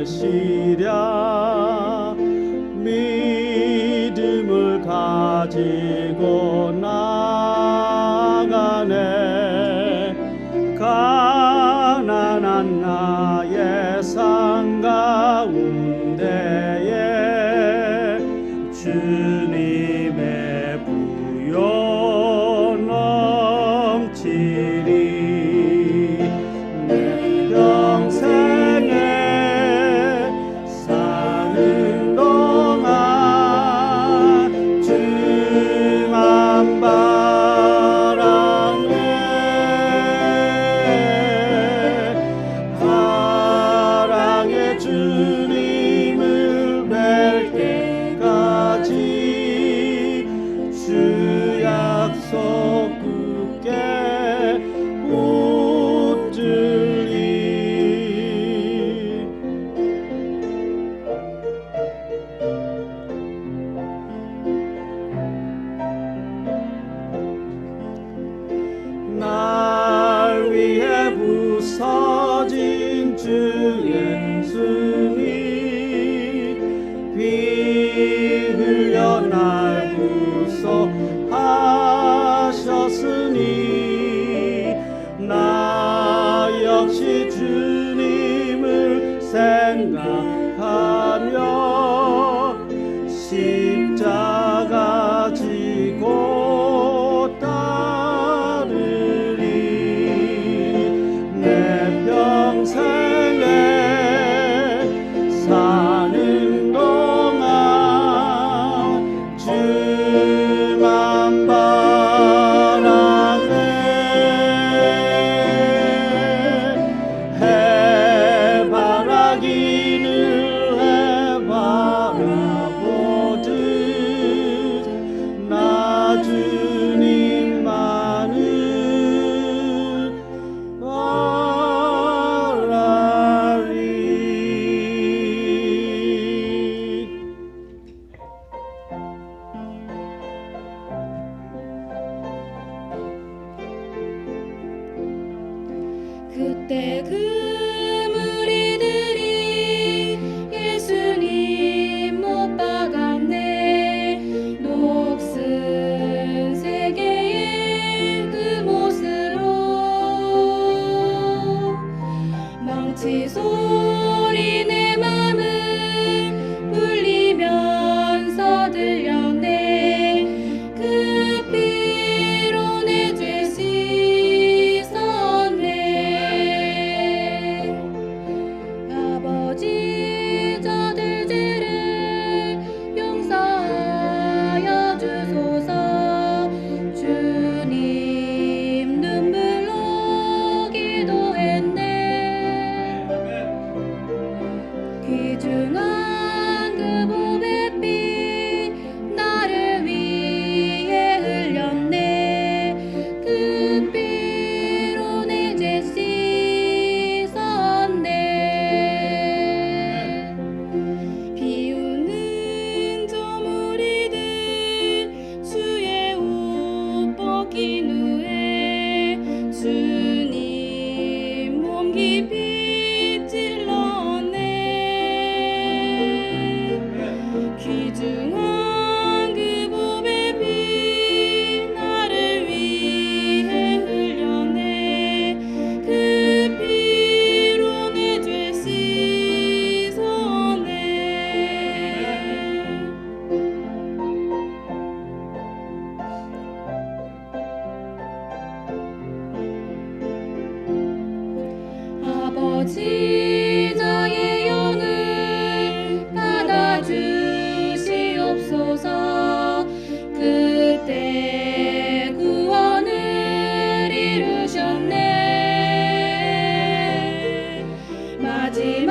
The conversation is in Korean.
되시랴. 믿음을 가지고 나가네. 가난한 나의 상가운 you. ці зорі. 귀중한 그분 지자의 영을 받아주시옵소서. 그때 구원을 이루셨네. 마지막